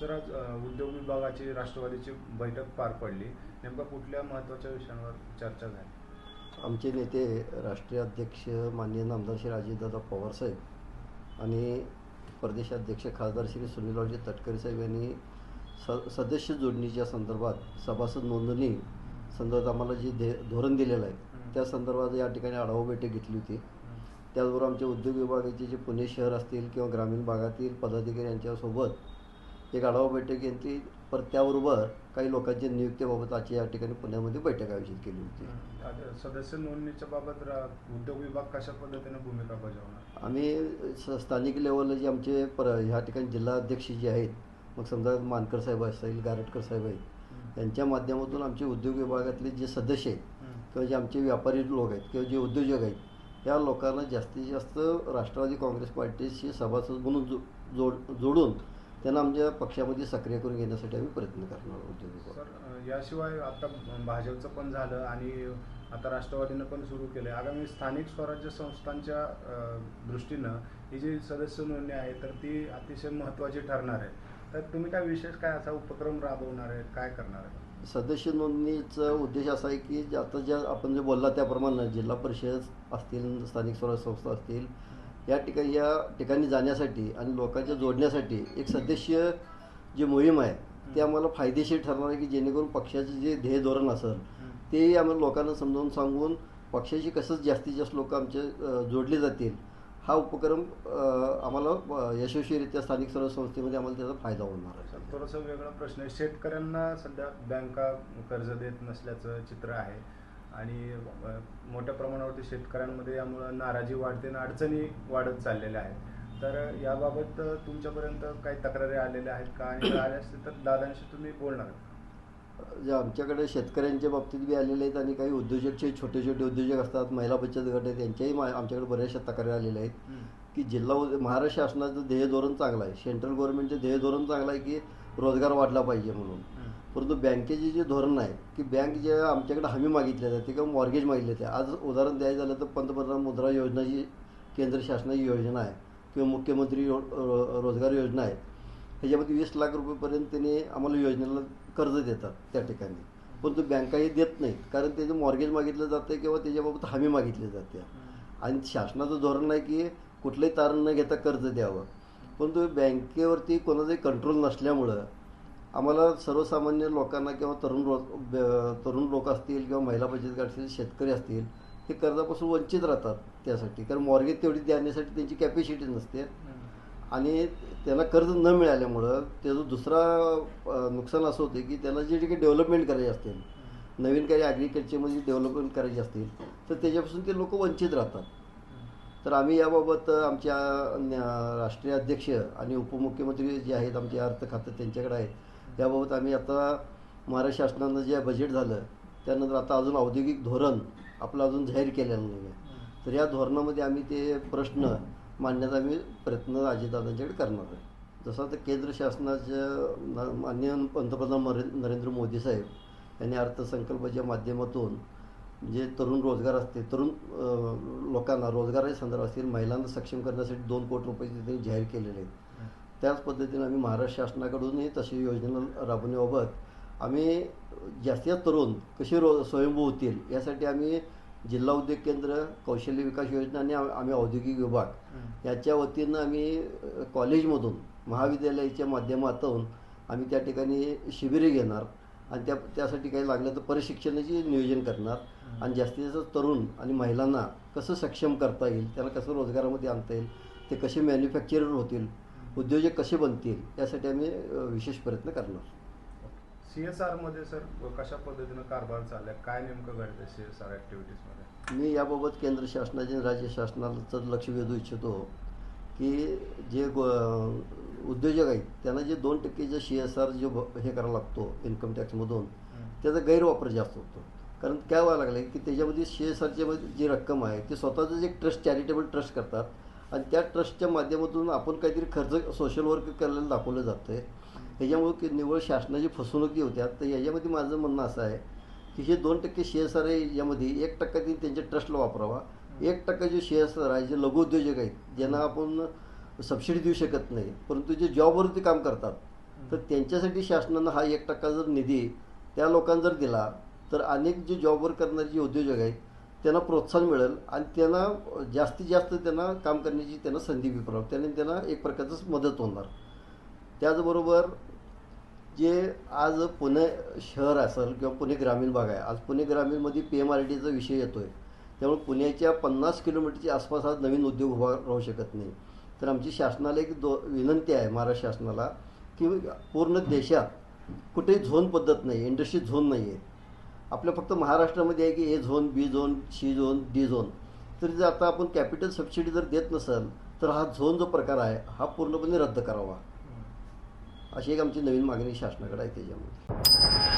Sir आज उद्योग विभागाची राष्ट्रवादीची बैठक पार पडली. नेमका कुठल्या महत्त्वाच्या विषयांवर चर्चा झाली? आमचे नेते राष्ट्रीय अध्यक्ष माननीय नामदार श्री अजितदादा पवार साहेब आणि प्रदेशाध्यक्ष खासदार श्री सुनीलरावजी तटकरे साहेब यांनी स सदस्य जोडणीच्या संदर्भात सभासद नोंदणी संदर्भात आम्हाला जे दे धोरण दिलेलं आहे. त्या संदर्भात या ठिकाणी आढावा बैठक घेतली होती. त्याचबरोबर आमच्या उद्योग विभागाचे जे पुणे शहर असतील किंवा ग्रामीण भागातील पदाधिकारी यांच्यासोबत एक आढावा बैठक घेतली. पर त्याबरोबर काही लोकांच्या नियुक्तीबाबत आजची या ठिकाणी पुण्यामध्ये बैठक आयोजित केली होती. सदस्य नोंदणीच्या बाबत उद्योग विभाग कशा पद्धतीने भूमिका बजावणार? आम्ही स्थानिक लेवलला जे आमचे पर ह्या ठिकाणी जिल्हा अध्यक्ष जे आहेत मग समजा मानकर साहेब असतील गारटकर साहेब आहेत यांच्या माध्यमातून आमचे उद्योग विभागातले जे सदस्य आहेत. किंवा जे आमचे व्यापारी लोक आहेत किंवा जे उद्योजक आहेत या लोकांना जास्तीत जास्त राष्ट्रवादी काँग्रेस पार्टीशी सभासद म्हणून जो जोड जोडून त्यांना आमच्या पक्षामध्ये सक्रिय करून घेण्यासाठी आम्ही प्रयत्न करणार अ, याशिवाय आता भाजपचं पण झालं आणि आता राष्ट्रवादीनं पण सुरू केलं आगामी स्थानिक स्वराज्य संस्थांच्या दृष्टीनं ही जी सदस्य नोंदणी आहे तर ती अतिशय महत्त्वाची ठरणार आहे तर तुम्ही काय विशेष काय असा उपक्रम राबवणार आहे काय करणार आहे सदस्य नोंदणीचा उद्देश असा आहे की आता ज्या आपण जे बोलला त्याप्रमाणे जिल्हा परिषद असतील स्थानिक स्वराज्य संस्था असतील या ठिकाणी या ठिकाणी जाण्यासाठी आणि लोकांच्या जोडण्यासाठी एक सदस्य जी मोहीम आहे ती आम्हाला फायदेशीर ठरणार आहे की जेणेकरून पक्षाचे जे ध्येय धोरण असेल ते आम्हाला लोकांना समजावून सांगून पक्षाशी कसंच जास्तीत जास्त लोक आमचे जोडले जातील हा उपक्रम आम्हाला यशस्वीरित्या स्थानिक स्वराज्य संस्थेमध्ये आम्हाला त्याचा फायदा होणार आहे. थोडासा वेगळा प्रश्न आहे. शेतकऱ्यांना सध्या बँका कर्ज देत नसल्याचं चित्र आहे. आणि मोठ्या प्रमाणावरती शेतकऱ्यांमध्ये यामुळं नाराजी वाढते आणि अडचणी वाढत चाललेल्या आहेत. तर याबाबत तुमच्यापर्यंत काही तक्रारी आलेल्या आहेत का? आणि आल्या असतील तर दादांशी तुम्ही बोलणार? जे आमच्याकडे शेतकऱ्यांच्या बाबतीत बी आलेले आहेत आणि काही उद्योजकचे छोटे छोटे उद्योजक असतात महिला बचत गट आहेत त्यांच्याही मा- आमच्याकडे बऱ्याचशा तक्रारी आलेल्या आहेत की जिल्हा महाराष्ट्र शासनाचं ध्येय धोरण चांगलं आहे. सेंट्रल गव्हर्नमेंटचं ध्येय धोरण चांगलं आहे की रोजगार वाढला पाहिजे म्हणून. परंतु बँकेचे जे धोरण आहे की बँक जे आमच्याकडे हमी मागितल्या जाते किंवा मॉर्गेज मागितले जाते आज उदाहरण द्यायचं झालं तर पंतप्रधान मुद्रा योजना जी केंद्र शासनाची योजना आहे किंवा मुख्यमंत्री रो- रो- रोजगार योजना आहे. ह्याच्यामध्ये वीस लाख रुपयेपर्यंत त्यांनी आम्हाला योजनेला कर्ज देतात त्या ठिकाणी. परंतु बँका हे देत नाहीत कारण त्याचं मॉर्गेज मागितलं जातं किंवा त्याच्याबाबत हमी मागितली जाते आणि शासनाचं धोरण आहे की कुठलंही तारण न घेता कर्ज द्यावं. परंतु बँकेवरती कोणाचाही कंट्रोल नसल्यामुळं आम्हाला सर्वसामान्य लोकांना किंवा तरुण रो ब- तरुण लोक असतील किंवा महिला बचत गट असतील शेतकरी असतील हे कर्जापासून वंचित राहतात त्यासाठी. कारण मॉर्गेज तेवढी देण्यासाठी त्यांची कॅपॅसिटी नसते. आणि त्यांना कर्ज न मिळाल्यामुळं त्याचं दुसरा नुकसान असं होतं की त्याला जे काही डेव्हलपमेंट करायचे असतील नवीन काही ॲग्रिकल्चरमध्ये डेव्हलपमेंट करायची असतील तर त्याच्यापासून ते लोक वंचित राहतात. तर आम्ही याबाबत आमच्या राष्ट्रीय अध्यक्ष आणि उपमुख्यमंत्री जे आहेत आमचे अर्थ खातं त्यांच्याकडे आहेत. याबाबत आम्ही आता महाराष्ट्र शासनानं जे बजेट झालं त्यानंतर आता अजून औद्योगिक धोरण आपलं अजून जाहीर केलेलं नाही आहे. तर या धोरणामध्ये आम्ही ते प्रश्न मांडण्याचा आम्ही प्रयत्न अजितदादांच्याकडे करणार आहे. जसं आता केंद्र शासनाच्या मान्य माननीय पंतप्रधान नरेंद्र मोदी साहेब यांनी अर्थसंकल्पाच्या माध्यमातून जे तरुण रोजगार असते तरुण लोकांना रोजगाराच्या संदर्भ असतील महिलांना सक्षम करण्यासाठी दोन कोटी रुपये त्यांनी जाहीर केलेले आहेत. त्याच पद्धतीने आम्ही महाराष्ट्र शासनाकडूनही तशी योजना राबवण्याबाबत आम्ही जास्तीत जास्त तरुण कसे रो स्वयंभू होतील यासाठी आम्ही जिल्हा उद्योग केंद्र कौशल्य विकास योजना आणि आम- आम्ही औद्योगिक विभाग याच्या वतीनं आम्ही कॉलेजमधून महाविद्यालयाच्या माध्यमातून आम्ही त्या ठिकाणी शिबिरे घेणार आणि त्या त्यासाठी काही लागलं तर प्रशिक्षणाचे नियोजन करणार. आणि जास्तीत जास्त तरुण आणि महिलांना कसं सक्षम करता येईल त्याला कसं रोजगारामध्ये आणता येईल ते कसे मॅन्युफॅक्चरर होतील उद्योजक कसे बनतील यासाठी आम्ही विशेष प्रयत्न करणार. सी एस आरमध्ये सर कशा पद्धतीनं कारभार चाललाय? काय नेमकं घडतंय सी एस आर ॲक्टिव्हिटीजमध्ये मी याबाबत केंद्र शासनाचे राज्य शासनाचं लक्ष वेधू इच्छितो की जे उद्योजक आहेत त्यांना जे दोन टक्केचं सी एस आर जे हे करावा लागतो इन्कम टॅक्समधून त्याचा गैरवापर जास्त होतो. कारण काय व्हायला लागलं की त्याच्यामध्ये सी एस आरच्या जी रक्कम आहे ती स्वतःचंच एक ट्रस्ट चॅरिटेबल ट्रस्ट करतात आणि त्या ट्रस्टच्या माध्यमातून आपण काहीतरी खर्च सोशल वर्क करायला दाखवलं जातं आहे ह्याच्यामुळे की निव्वळ शासनाची फसवणुकी होत्या तर याच्यामध्ये माझं म्हणणं असं आहे की हे दोन टक्के शेअर्स एस आर आहे यामध्ये एक टक्का त्यांनी त्यांच्या ट्रस्टला वापरावा. एक टक्का जे शेअर्स एस आर आहे जे लघुउद्योजक आहेत ज्यांना आपण सबसिडी देऊ शकत नाही परंतु जे जॉबवरती काम करतात तर त्यांच्यासाठी शासनानं हा एक टक्का जर निधी त्या लोकांना जर दिला तर अनेक जे जॉबवर करणारे जे उद्योजक आहेत त्यांना प्रोत्साहन मिळेल आणि त्यांना जास्तीत जास्त त्यांना काम करण्याची त्यांना संधी विप्राव त्याने त्यांना एक प्रकारचं मदत होणार. त्याचबरोबर जे आज पुणे शहर असेल किंवा पुणे ग्रामीण भाग आहे आज पुणे ग्रामीणमध्ये पी एम आर डीचा विषय येतो आहे त्यामुळे पुण्याच्या पन्नास किलोमीटरच्या आसपास आज नवीन उद्योग उभा राहू शकत नाही. तर आमची शासनाला एक दो विनंती आहे महाराष्ट्र शासनाला की पूर्ण देशात कुठेही झोन पद्धत नाही इंडस्ट्री झोन नाही आहे आपल्या फक्त महाराष्ट्रामध्ये आहे की A zone B zone C zone D zone. तर जर आता आपण कॅपिटल सबसिडी जर देत नसेल तर हा झोन जो प्रकार आहे हा पूर्णपणे रद्द करावा. अशी एक आमची नवीन मागणी शासनाकडे आहे त्याच्यामध्ये.